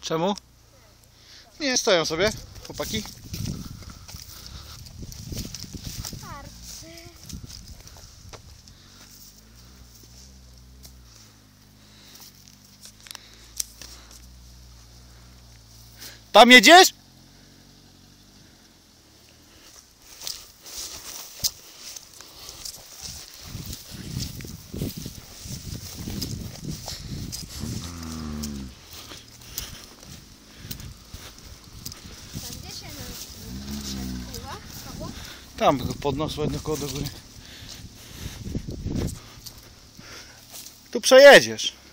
Czemu? Nie, stoją sobie, chłopaki. Tam jedziesz? Tam gdzie się napływa? Koło? Tam go podniosło jedno koło do góry. Tu przejedziesz.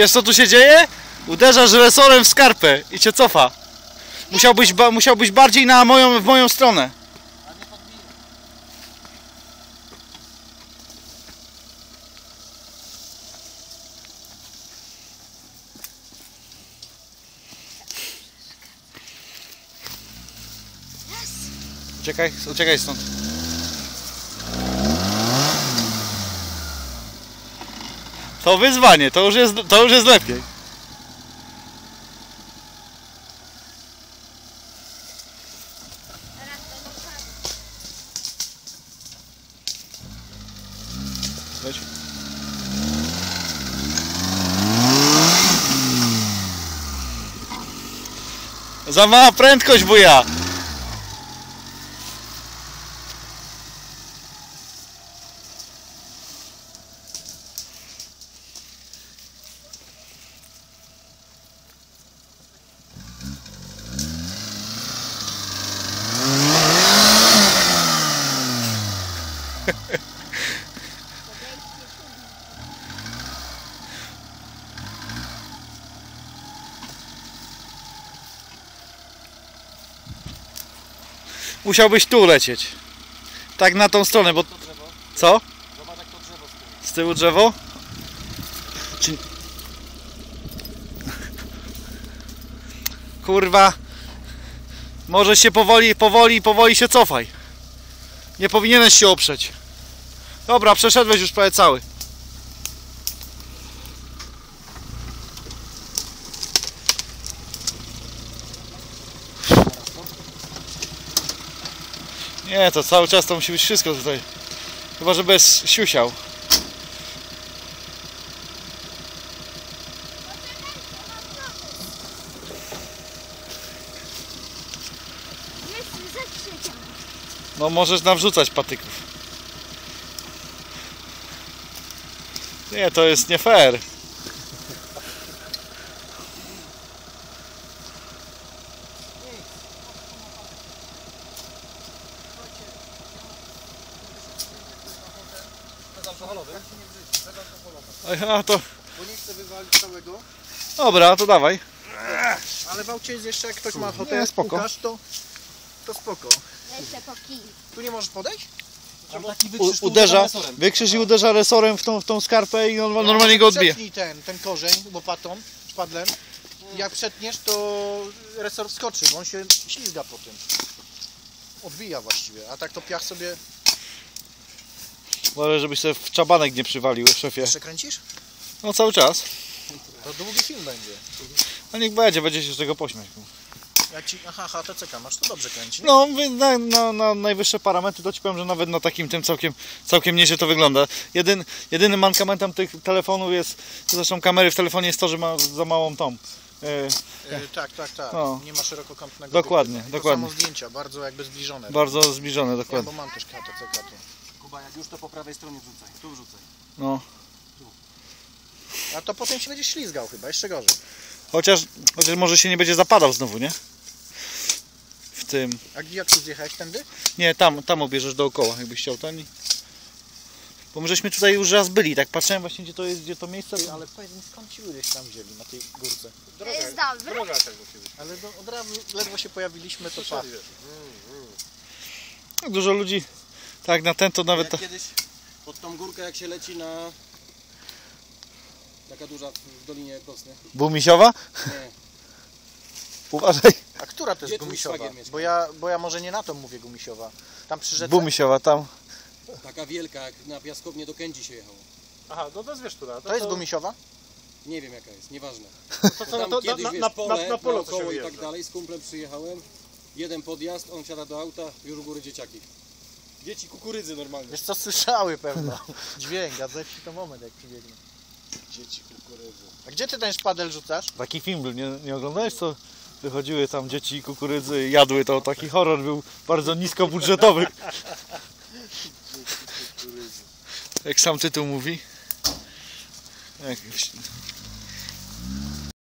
Wiesz co tu się dzieje? Uderzasz resorem w skarpę i cię cofa. Musiałbyś, ba- musiałbyś bardziej na moją, w moją stronę. Uciekaj, uciekaj stąd. To wyzwanie, to już jest, to już jest lepiej. Za mała prędkość, buja! Musiałbyś tu lecieć. Tak na tą stronę, bo... Co? Z tyłu drzewo? Czy... Kurwa. Może się powoli, powoli, powoli się cofaj. Nie powinieneś się oprzeć. Dobra, przeszedłeś już prawie cały. Nie, to cały czas to musi być wszystko tutaj. Chyba, że bez siusiał. No możesz nawrzucać patyków. Nie, to jest nie fair. A to... Bo nie chcę wywalić całego. Dobra, to dawaj. Ale w aucie jest jeszcze, jak ktoś ma ochotę, Nie, spoko. Łukasz, to, to spoko. Po kij. Tu nie możesz podejść? Tam taki U, wykrzyż tu uderza, resorem. wykrzyż i uderza resorem w tą, w tą skarpę i on normalnie go odbije. Przetnij ten, ten korzeń łopatą, szpadlem. Jak przetniesz, to resor wskoczy, bo on się ślizga po tym. Odbija właściwie, a tak to piach sobie... Może żebyś sobie w czabanek nie przywalił, szefie. Jeszcze kręcisz? No cały czas. To długi film będzie. No niech będzie, będzie się z tego pośmiać. Jak ci... Aha, aha, TCK masz, to dobrze kręci. No, na, na, na najwyższe parametry to ci powiem, że nawet na takim tym całkiem, całkiem nieźle to wygląda. Jedyn, jedynym mankamentem tych telefonów jest, zresztą kamery w telefonie jest to, że ma za małą tą E, tak, tak, tak. No. Nie ma szerokokątnego. Dokładnie, dokładnie. To samo zdjęcia, bardzo jakby zbliżone. bardzo zbliżone Ja, dokładnie. bo mam też KTCK tu. Kuba, jak już to po prawej stronie wrzucaj. Tu wrzucaj. No. A to potem się będzie ślizgał chyba, jeszcze gorzej. Chociaż, chociaż może się nie będzie zapadał znowu, nie? Tym. A gdzie jak tu zjechałeś tędy? Nie, tam, tam obierzesz dookoła, jakbyś chciał ten. Bo my żeśmy tutaj już raz byli, tak patrzyłem właśnie gdzie to jest, gdzie to miejsce. Ty, ale powiedz mi skąd ci ludzie się tam wzięli na tej górce? To jest dobry. Droga do siebie. Ale do, od razu ledwo się pojawiliśmy, to pa. No, Dużo ludzi, tak na ten to nawet. Jak Ta... kiedyś pod tą górkę jak się leci na... Taka duża w Dolinie Kosny. Bumisiowa? Nie, Uważaj. A która to Gdzie jest twój gumisiowa? Bo ja, bo ja może nie na to mówię gumisiowa. Tam przy rzece? Bumisiowa tam. taka wielka, jak na piaskownię do Kędzi się jechało. Aha, no to jest wiesz, która. To jest gumisiowa? Nie wiem jaka jest, nieważne. To, Bo co, tam no to, kiedyś, na, wiesz, na, pole, na, na naokoło i tak dalej, z kumplem przyjechałem. Jeden podjazd, on wsiada do auta, już u góry dzieciaki. Dzieci kukurydzy normalnie. Wiesz co, słyszały pewno. Dźwięk, a ci to moment jak przybiegnie. Dzieci kukurydzy. A gdzie ty ten szpadel rzucasz? Taki film był, nie, nie oglądałeś co? Wychodziły tam dzieci i kukurydzy i jadły to. Taki horror był bardzo niskobudżetowy. Jak sam tytuł mówi. Jak,